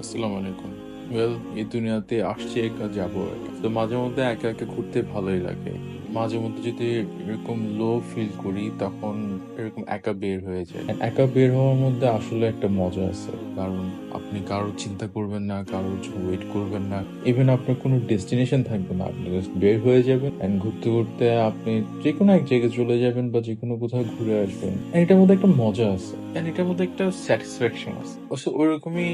আসসালামু আলাইকুম। ওয়েল এই দুনিয়াতে আসছে একা যাব। তো মাঝে মধ্যে একা একা ঘুরতে ভালোই লাগে। মাঝে মধ্যে যদি এরকম লো ফিল করি, তখন এরকম একা বের হয়ে যায়। একা বের হওয়ার মধ্যে আসলে একটা মজা আছে। কারণ আপনি কারোর চিন্তা করবেন না কারোর ওয়েট করবেন না। ইভেন আপনার কোনো ডেস্টিনেশন থাকবে না, আপনি জাস্ট বের হয়ে যাবেন এন্ড ঘুরতে ঘুরতে আপনি যে কোনো এক জায়গায় চলে যাবেন বা যে কোনো কোথাও ঘুরে আসবেন। এটার মধ্যে একটা মজা আছে। এন্ড এটার মধ্যে একটা স্যাটিসফ্যাকশন আছে। অবশ্য ওরকমই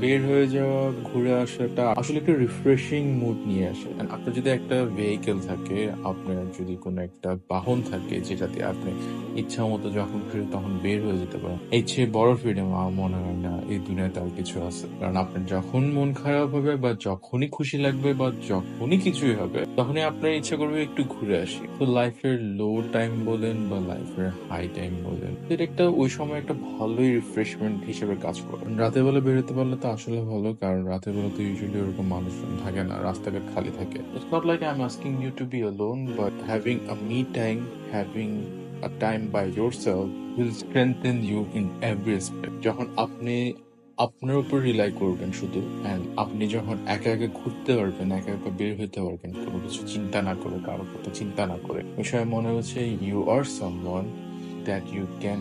বের হয়ে যাওয়া, ঘুরে আসাটা আসলে একটা রিফ্রেশিং মুড নিয়ে আসে। আপনার যদি একটা ভেহিকেল থাকে, আপনার যদি কোনো একটা বাহন থাকে, যেটাতে আপনি ইচ্ছা মতো যখন খুশি তখন বের হয়ে যেতে পারেন। এই চেয়ে বড় ফ্রিডম আমার মনে হয় না। এই দুনিয়াতে আর কিছু আছে। কারণ আপনার যখন মন খারাপ হবে বা যখনই খুশি লাগবে বা যখনই কিছুই হবে, তখনই আপনার ইচ্ছা করবে একটু ঘুরে আসি। তো লাইফের লো টাইম বলেন বা লাইফের হাই টাইম বলেন এটা একটা ওই সময় একটা ভালোই রিফ্রেশমেন্ট হিসেবে কাজ করে। রাতের বেলা বেরোতে পারলে তো আসলে ভালো, কারণ রাতের বেলা তো ইউজুয়ালি ওরকম মানুষজন থাকে না, রাস্তাঘাট খালি থাকে। It's not like I am asking you to be alone but having a me time having a time by yourself will strengthen you in every aspect. যখন আপনি আপনার উপর রিলাই করবেন শুধু অ্যান্ড আপনি যখন একা একা ঘুরতে পারবেন, একা একা বের হতে পারবেন, কোনো কিছু চিন্তা না করে কারোর কথা চিন্তা না করে বিষয়ে মনে হচ্ছে you are someone that you can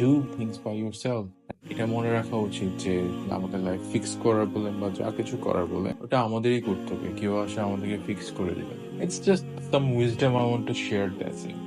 do things by yourself এটা মনে রাখা উচিত যে, আমাদের লাইফ ফিক্স করার বলেন বা যা কিছু করার বলেন, ওটা আমাদেরই করতে হবে, কেউ আসে আমাদেরকে ফিক্স করে দেবে। It's just some wisdom I want to share that's it